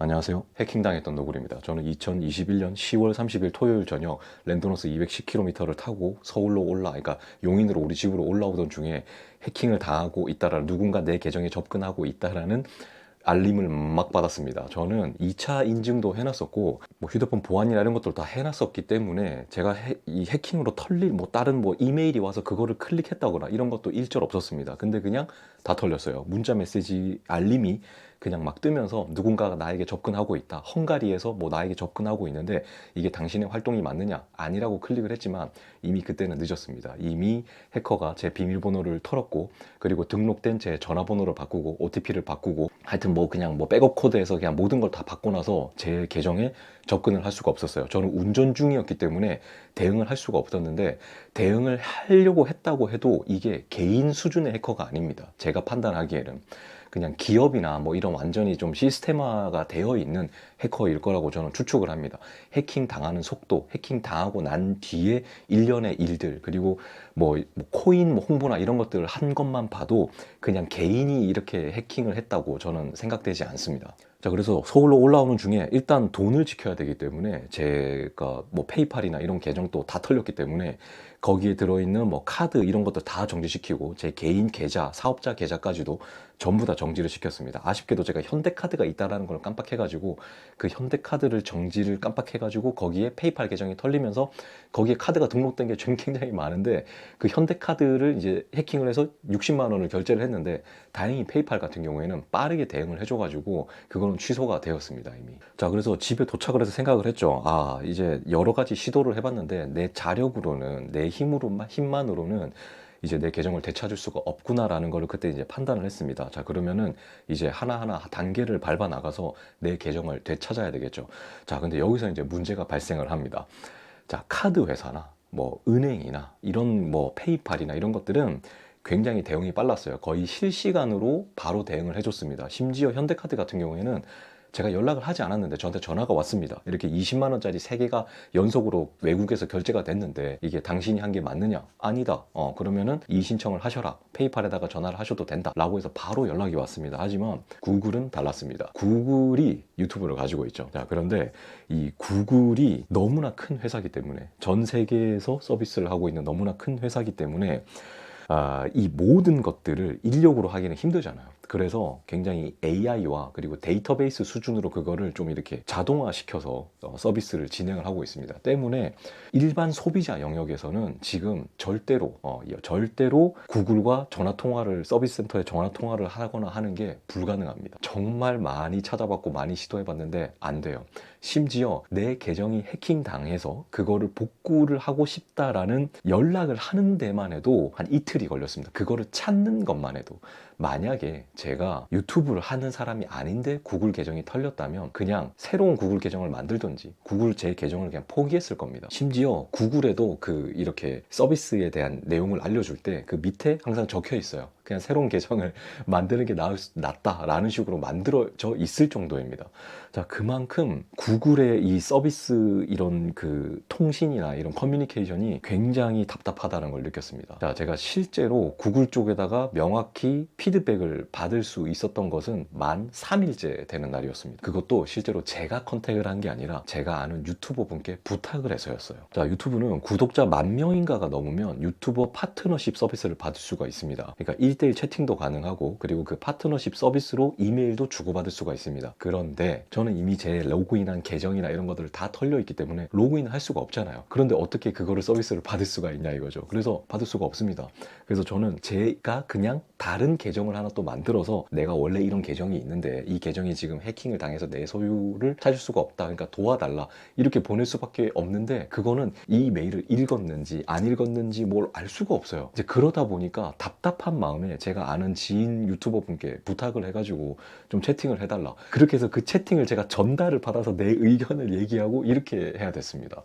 안녕하세요. 해킹당했던 노굴입니다. 저는 2021년 10월 30일 토요일 저녁 랜드노스 210km를 타고 서울로 올라, 그러니까 용인으로 우리 집으로 올라오던 중에 해킹을 당하고 있다라는 누군가 내 계정에 접근하고 있다라는 알림을 막 받았습니다. 저는 2차 인증도 해놨었고 뭐 휴대폰 보안이나 이런 것들 다 해놨었기 때문에 제가 해- 이 해킹으로 털릴 뭐 다른 뭐 이메일이 와서 그거를 클릭했다거나 이런 것도 일절 없었습니다. 근데 그냥 다 털렸어요. 문자 메시지 알림이 그냥 막 뜨면서 누군가가 나에게 접근하고 있다. 헝가리에서 뭐 나에게 접근하고 있는데 이게 당신의 활동이 맞느냐? 아니라고 클릭을 했지만 이미 그때는 늦었습니다. 이미 해커가 제 비밀번호를 털었고 그리고 등록된 제 전화번호를 바꾸고 OTP를 바꾸고 하여튼 뭐 그냥 뭐 백업 코드에서 그냥 모든 걸 다 바꿔 나서 제 계정에 접근을 할 수가 없었어요. 저는 운전 중이었기 때문에 대응을 할 수가 없었는데 대응을 하려고 했다고 해도 이게 개인 수준의 해커가 아닙니다. 제가 판단하기에는 그냥 기업이나 뭐 이런 완전히 좀 시스템화가 되어 있는 해커일 거라고 저는 추측을 합니다. 해킹 당하는 속도, 해킹 당하고 난 뒤에 일련의 일들, 그리고 뭐, 뭐 코인 뭐 홍보나 이런 것들을 한 것만 봐도 그냥 개인이 이렇게 해킹을 했다고 저는 생각되지 않습니다. 자, 그래서 서울로 올라오는 중에 일단 돈을 지켜야 되기 때문에 제가 뭐 페이팔이나 이런 계정도 다 털렸기 때문에 거기에 들어있는 뭐 카드 이런 것들 다 정지시키고 제 개인 계좌, 사업자 계좌까지도 전부 다 정지를 시켰습니다. 아쉽게도 제가 현대카드가 있다라는 걸 깜빡해가지고 그 현대카드를 정지를 깜빡해가지고 거기에 페이팔 계정이 털리면서 거기에 카드가 등록된 게 굉장히 많은데 그 현대카드를 이제 해킹을 해서 60만 원을 결제를 했는데 다행히 페이팔 같은 경우에는 빠르게 대응을 해줘가지고 그거는 취소가 되었습니다 이미. 자 그래서 집에 도착을 해서 생각을 했죠. 아 이제 여러 가지 시도를 해봤는데 내 자력으로는 내 힘으로만 힘만으로는 이제 내 계정을 되찾을 수가 없구나라는 걸 그때 이제 판단을 했습니다. 자 그러면은 이제 하나하나 단계를 밟아 나가서 내 계정을 되찾아야 되겠죠. 자 근데 여기서 이제 문제가 발생을 합니다. 자 카드 회사나 뭐 은행이나 이런 뭐 페이팔이나 이런 것들은 굉장히 대응이 빨랐어요. 거의 실시간으로 바로 대응을 해줬습니다. 심지어 현대카드 같은 경우에는 제가 연락을 하지 않았는데 저한테 전화가 왔습니다. 이렇게 20만 원짜리 3개가 연속으로 외국에서 결제가 됐는데 이게 당신이 한 게 맞느냐? 아니다. 어 그러면은 이 신청을 하셔라. 페이팔에다가 전화를 하셔도 된다 라고 해서 바로 연락이 왔습니다. 하지만 구글은 달랐습니다. 구글이 유튜브를 가지고 있죠. 자, 그런데 이 구글이 너무나 큰 회사기 때문에 전 세계에서 서비스를 하고 있는 너무나 큰 회사기 때문에 아, 이 모든 것들을 인력으로 하기는 힘들잖아요. 그래서 굉장히 AI와 그리고 데이터베이스 수준으로 그거를 좀 이렇게 자동화시켜서 어, 서비스를 진행을 하고 있습니다. 때문에 일반 소비자 영역에서는 지금 절대로 어, 이- 절대로 구글과 전화 통화를 서비스 센터에 전화 통화를 하거나 하는 게 불가능합니다. 정말 많이 찾아봤고 많이 시도해 봤는데 안 돼요. 심지어 내 계정이 해킹 당해서 그거를 복구를 하고 싶다라는 연락을 하는 데만 해도 한 이틀이 걸렸습니다. 그거를 찾는 것만 해도 만약에 제가 유튜브를 하는 사람이 아닌데 구글 계정이 털렸다면 그냥 새로운 구글 계정을 만들든지 구글 제 계정을 그냥 포기했을 겁니다. 심지어 구글에도 그 이렇게 서비스에 대한 내용을 알려줄 때 그 밑에 항상 적혀 있어요. 그냥 새로운 계정을 만드는 게 나을 수- 낫다라는 식으로 만들어져 있을 정도입니다. 자, 그만큼 구글의 이 서비스 이런 그 통신이나 이런 커뮤니케이션이 굉장히 답답하다는 걸 느꼈습니다. 자, 제가 실제로 구글 쪽에다가 명확히 피드백을 받을 수 있었던 것은 만 3일째 되는 날이었습니다. 그것도 실제로 제가 컨택을 한 게 아니라 제가 아는 유튜버 분께 부탁을 해서였어요. 자, 유튜브는 구독자 만 명인가가 넘으면 유튜버 파트너십 서비스를 받을 수가 있습니다. 그러니까 1대1 채팅도 가능하고 그리고 그 파트너십 서비스로 이메일도 주고받을 수가 있습니다. 그런데 저는 이미 제 로그인한 계정이나 이런 것들을 다 털려 있기 때문에 로그인을 할 수가 없잖아요. 그런데 어떻게 그거를 서비스를 받을 수가 있냐 이거죠. 그래서 받을 수가 없습니다. 그래서 저는 제가 그냥 다른 계정을 하나 또 만들어서 내가 원래 이런 계정이 있는데 이 계정이 지금 해킹을 당해서 내 소유를 찾을 수가 없다. 그러니까 도와달라. 이렇게 보낼 수밖에 없는데 그거는 이 메일을 읽었는지 안 읽었는지 뭘 알 수가 없어요. 이제 그러다 보니까 답답한 마음에 제가 아는 지인 유튜버 분께 부탁을 해가지고 좀 채팅을 해달라. 그렇게 해서 그 채팅을 제가 전달을 받아서 내 의견을 얘기하고 이렇게 해야 됐습니다.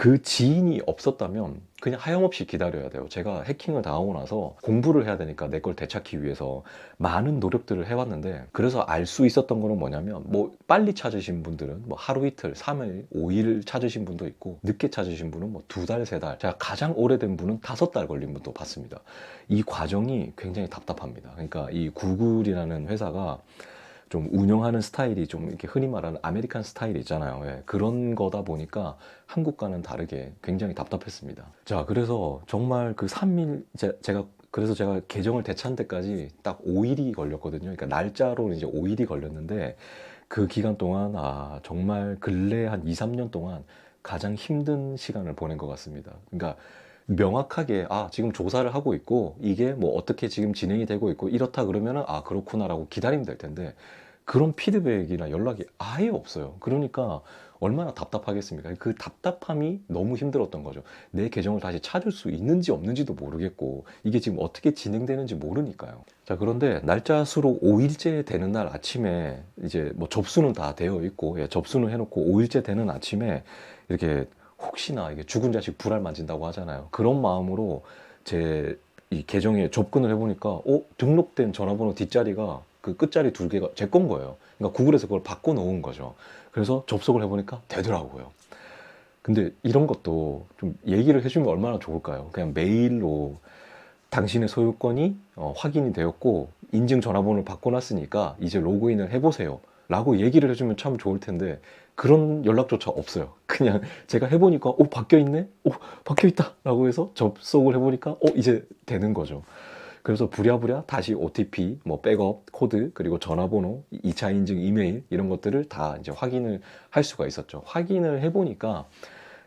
그 지인이 없었다면 그냥 하염없이 기다려야 돼요. 제가 해킹을 당하고 나서 공부를 해야 되니까 내 걸 되찾기 위해서 많은 노력들을 해왔는데 그래서 알 수 있었던 거는 뭐냐면 뭐 빨리 찾으신 분들은 뭐 하루 이틀, 3일, 5일 찾으신 분도 있고 늦게 찾으신 분은 뭐 두 달, 세 달. 제가 가장 오래된 분은 다섯 달 걸린 분도 봤습니다. 이 과정이 굉장히 답답합니다. 그러니까 이 구글이라는 회사가 좀 운영하는 스타일이 좀 이렇게 흔히 말하는 아메리칸 스타일 있잖아요. 예, 그런 거다 보니까 한국과는 다르게 굉장히 답답했습니다. 자, 그래서 정말 그 3일 제, 제가 그래서 제가 계정을 되찾는 데까지 딱 5일이 걸렸거든요. 그러니까 날짜로 이제 5일이 걸렸는데 그 기간 동안 아, 정말 근래 한 2, 3년 동안 가장 힘든 시간을 보낸 것 같습니다. 그러니까 명확하게 아 지금 조사를 하고 있고 이게 뭐 어떻게 지금 진행이 되고 있고 이렇다 그러면은 아 그렇구나라고 기다리면 될 텐데 그런 피드백이나 연락이 아예 없어요. 그러니까 얼마나 답답하겠습니까? 그 답답함이 너무 힘들었던 거죠. 내 계정을 다시 찾을 수 있는지 없는지도 모르겠고 이게 지금 어떻게 진행되는지 모르니까요. 자 그런데 날짜 수로 5일째 되는 날 아침에 이제 뭐 접수는 다 되어 있고 예, 접수는 해놓고 5일째 되는 아침에 이렇게 혹시나 이게 죽은 자식 불알 만진다고 하잖아요. 그런 마음으로 제 이 계정에 접근을 해보니까 어 등록된 전화번호 뒷자리가 그 끝자리 두 개가 제 건 거예요. 그러니까 구글에서 그걸 바꿔 놓은 거죠. 그래서 접속을 해보니까 되더라고요. 근데 이런 것도 좀 얘기를 해주면 얼마나 좋을까요? 그냥 메일로 당신의 소유권이 어, 확인이 되었고 인증 전화번호를 바꿔놨으니까 이제 로그인을 해보세요. 라고 얘기를 해주면 참 좋을 텐데 그런 연락조차 없어요. 그냥 제가 해보니까 오 바뀌어 있네, 오 바뀌어 있다 라고 해서 접속을 해보니까 어 이제 되는 거죠. 그래서 부랴부랴 다시 OTP, 뭐 백업, 코드, 그리고 전화번호, 2차 인증 이메일 이런 것들을 다 이제 확인을 할 수가 있었죠. 확인을 해보니까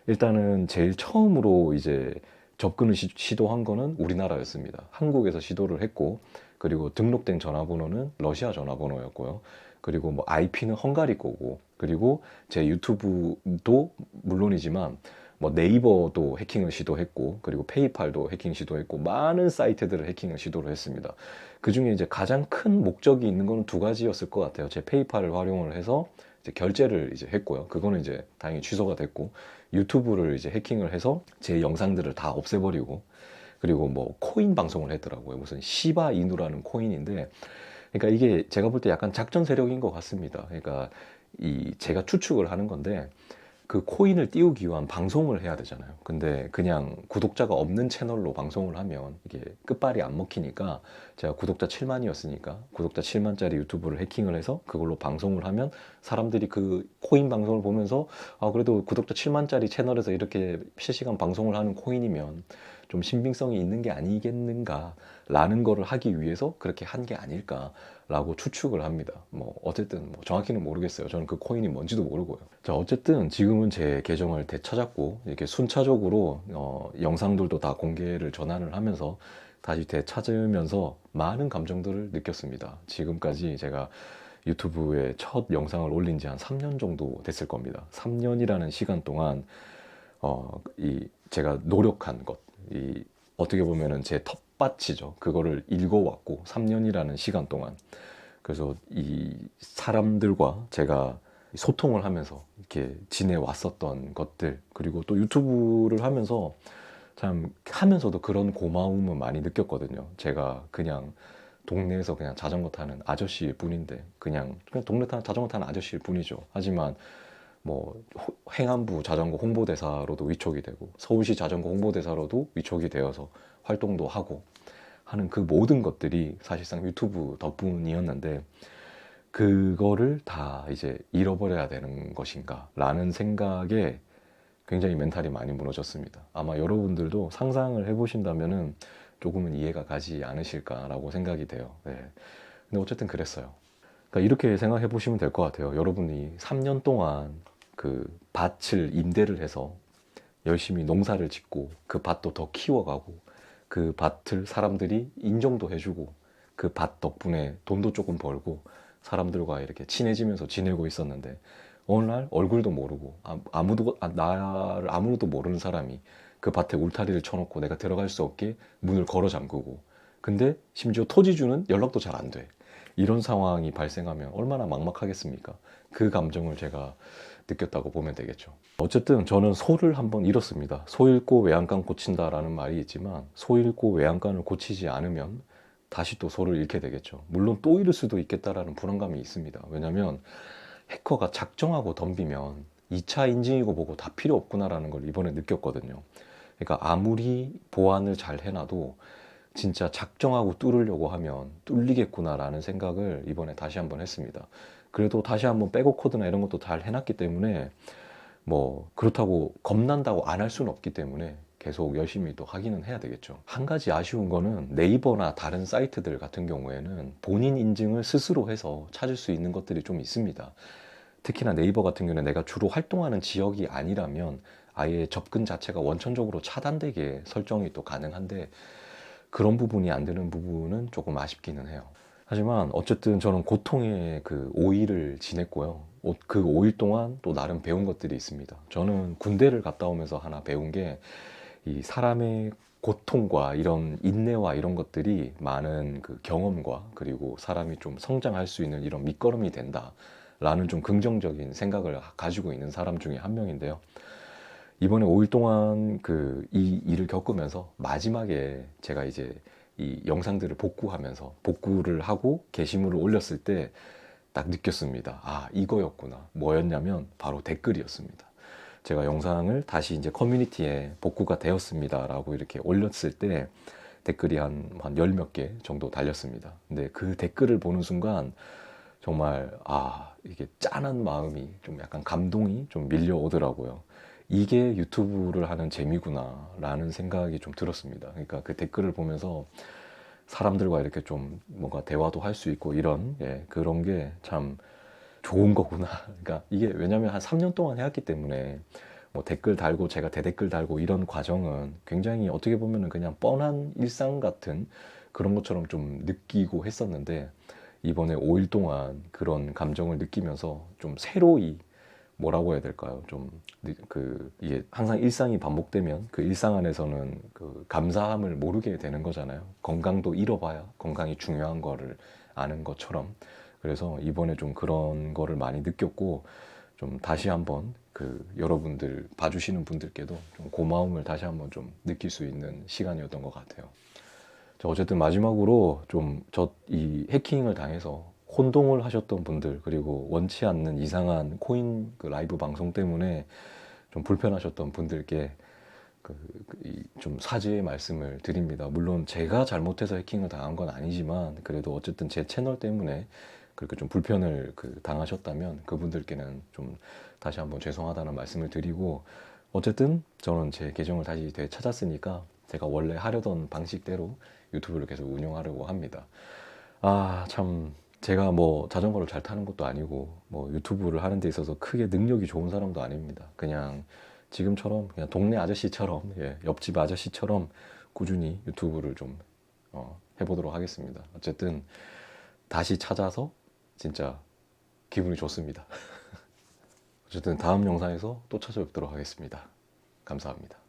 일단은 제일 처음으로 이제 접근을 시, 시도한 거는 우리나라였습니다. 한국에서 시도를 했고 그리고 등록된 전화번호는 러시아 전화번호였고요. 그리고 뭐 IP는 헝가리 거고 그리고 제 유튜브도 물론이지만 뭐 네이버도 해킹을 시도했고 그리고 페이팔도 해킹 시도했고 많은 사이트들을 해킹을 시도를 했습니다. 그 중에 이제 가장 큰 목적이 있는 거는 두 가지였을 것 같아요. 제 페이팔을 활용을 해서 이제 결제를 이제 했고요. 그거는 이제 다행히 취소가 됐고 유튜브를 이제 해킹을 해서 제 영상들을 다 없애버리고 그리고 뭐 코인 방송을 했더라고요. 무슨 시바 이누라는 코인인데 그러니까 이게 제가 볼 때 약간 작전 세력인 것 같습니다. 그러니까 이 제가 추측을 하는 건데 그 코인을 띄우기 위한 방송을 해야 되잖아요. 근데 그냥 구독자가 없는 채널로 방송을 하면 이게 끝발이 안 먹히니까 제가 구독자 7만이었으니까 구독자 7만짜리 유튜브를 해킹을 해서 그걸로 방송을 하면 사람들이 그 코인 방송을 보면서 아 그래도 구독자 7만짜리 채널에서 이렇게 실시간 방송을 하는 코인이면 좀 신빙성이 있는 게 아니겠는가라는 거를 하기 위해서 그렇게 한 게 아닐까라고 추측을 합니다. 뭐 어쨌든 뭐 정확히는 모르겠어요. 저는 그 코인이 뭔지도 모르고요. 자 어쨌든 지금은 제 계정을 되찾았고 이렇게 순차적으로 어, 영상들도 다 공개를 전환을 하면서 다시 되찾으면서 많은 감정들을 느꼈습니다. 지금까지 제가 유튜브에 첫 영상을 올린 지 한 3년 정도 됐을 겁니다. 3년이라는 시간 동안 어, 이 제가 노력한 것, 이 어떻게 보면은 제 텃밭이죠. 그거를 읽어왔고 3년이라는 시간 동안 그래서 이 사람들과 제가 소통을 하면서 이렇게 지내왔었던 것들 그리고 또 유튜브를 하면서 참 하면서도 그런 고마움은 많이 느꼈거든요. 제가 그냥 동네에서 그냥 자전거 타는 아저씨일 뿐인데 그냥 그냥 동네 타는 자전거 타는 아저씨일 뿐이죠. 하지만 뭐 호- 행안부 자전거 홍보대사로도 위촉이 되고 서울시 자전거 홍보대사로도 위촉이 되어서 활동도 하고 하는 그 모든 것들이 사실상 유튜브 덕분이었는데 그거를 다 이제 잃어버려야 되는 것인가 라는 생각에 굉장히 멘탈이 많이 무너졌습니다. 아마 여러분들도 상상을 해보신다면은 조금은 이해가 가지 않으실까라고 생각이 돼요. 네. 근데 어쨌든 그랬어요. 그러니까 이렇게 생각해 보시면 될 것 같아요. 여러분이 3년 동안 그 밭을 임대를 해서 열심히 농사를 짓고 그 밭도 더 키워가고 그 밭을 사람들이 인정도 해주고 그 밭 덕분에 돈도 조금 벌고 사람들과 이렇게 친해지면서 지내고 있었는데 어느 날 얼굴도 모르고 아- 아무도 아, 나를 아무도 모르는 사람이 그 밭에 울타리를 쳐놓고 내가 들어갈 수 없게 문을 걸어 잠그고 근데 심지어 토지주는 연락도 잘 안 돼. 이런 상황이 발생하면 얼마나 막막하겠습니까? 그 감정을 제가 느꼈다고 보면 되겠죠. 어쨌든 저는 소를 한번 잃었습니다. 소 잃고 외양간 고친다라는 말이 있지만 소 잃고 외양간을 고치지 않으면 다시 또 소를 잃게 되겠죠. 물론 또 잃을 수도 있겠다라는 불안감이 있습니다. 왜냐하면 해커가 작정하고 덤비면 2차 인증이고 뭐고 다 필요 없구나라는 걸 이번에 느꼈거든요. 그러니까 아무리 보안을 잘 해놔도 진짜 작정하고 뚫으려고 하면 뚫리겠구나라는 생각을 이번에 다시 한번 했습니다. 그래도 다시 한번 백업 코드나 이런 것도 잘 해놨기 때문에 뭐 그렇다고 겁난다고 안 할 수는 없기 때문에 계속 열심히 또 하기는 해야 되겠죠. 한 가지 아쉬운 거는 네이버나 다른 사이트들 같은 경우에는 본인 인증을 스스로 해서 찾을 수 있는 것들이 좀 있습니다. 특히나 네이버 같은 경우는 내가 주로 활동하는 지역이 아니라면 아예 접근 자체가 원천적으로 차단되게 설정이 또 가능한데 그런 부분이 안 되는 부분은 조금 아쉽기는 해요. 하지만 어쨌든 저는 고통의 그 5일을 지냈고요. 오- 그 5일 동안 또 나름 배운 것들이 있습니다. 저는 군대를 갔다 오면서 하나 배운 게 이 사람의 고통과 이런 인내와 이런 것들이 많은 그 경험과 그리고 사람이 좀 성장할 수 있는 이런 밑거름이 된다라는 좀 긍정적인 생각을 가지고 있는 사람 중에 한 명인데요. 이번에 5일 동안 그 이 일을 겪으면서 마지막에 제가 이제 이 영상들을 복구하면서 복구를 하고 게시물을 올렸을 때 딱 느꼈습니다. 아, 이거였구나. 뭐였냐면 바로 댓글이었습니다. 제가 영상을 다시 이제 커뮤니티에 복구가 되었습니다 라고 이렇게 올렸을 때 댓글이 한, 한 열 몇 개 정도 달렸습니다. 근데 그 댓글을 보는 순간 정말, 아, 이게 짠한 마음이 좀 약간 감동이 좀 밀려오더라고요. 이게 유튜브를 하는 재미구나 라는 생각이 좀 들었습니다. 그러니까 그 댓글을 보면서 사람들과 이렇게 좀 뭔가 대화도 할 수 있고 이런 예, 그런 게 참 좋은 거구나. 그러니까 이게 왜냐면 한 3년 동안 해왔기 때문에 뭐 댓글 달고 제가 대댓글 달고 이런 과정은 굉장히 어떻게 보면은 그냥 뻔한 일상 같은 그런 것처럼 좀 느끼고 했었는데 이번에 5일 동안 그런 감정을 느끼면서 좀 새로이 뭐라고 해야 될까요? 좀 그 이게 항상 일상이 반복되면 그 일상 안에서는 그 감사함을 모르게 되는 거잖아요. 건강도 잃어봐야 건강이 중요한 거를 아는 것처럼 그래서 이번에 좀 그런 거를 많이 느꼈고 좀 다시 한번 그 여러분들 봐주시는 분들께도 좀 고마움을 다시 한번 좀 느낄 수 있는 시간이었던 것 같아요. 자, 어쨌든 마지막으로 좀 저 이 해킹을 당해서 혼동을 하셨던 분들 그리고 원치 않는 이상한 코인 그 라이브 방송 때문에 좀 불편하셨던 분들께 그, 그 사죄의 말씀을 드립니다. 물론 제가 잘못해서 해킹을 당한 건 아니지만 그래도 어쨌든 제 채널 때문에 그렇게 좀 불편을 그 당하셨다면 그분들께는 좀 다시 한번 죄송하다는 말씀을 드리고 어쨌든 저는 제 계정을 다시 되찾았으니까 제가 원래 하려던 방식대로 유튜브를 계속 운영하려고 합니다. 아, 참 제가 뭐 자전거를 잘 타는 것도 아니고 뭐 유튜브를 하는 데 있어서 크게 능력이 좋은 사람도 아닙니다. 그냥 지금처럼 그냥 동네 아저씨처럼 예, 옆집 아저씨처럼 꾸준히 유튜브를 좀 어, 해보도록 하겠습니다. 어쨌든 다시 찾아서 진짜 기분이 좋습니다. 어쨌든 다음 영상에서 또 찾아뵙도록 하겠습니다. 감사합니다.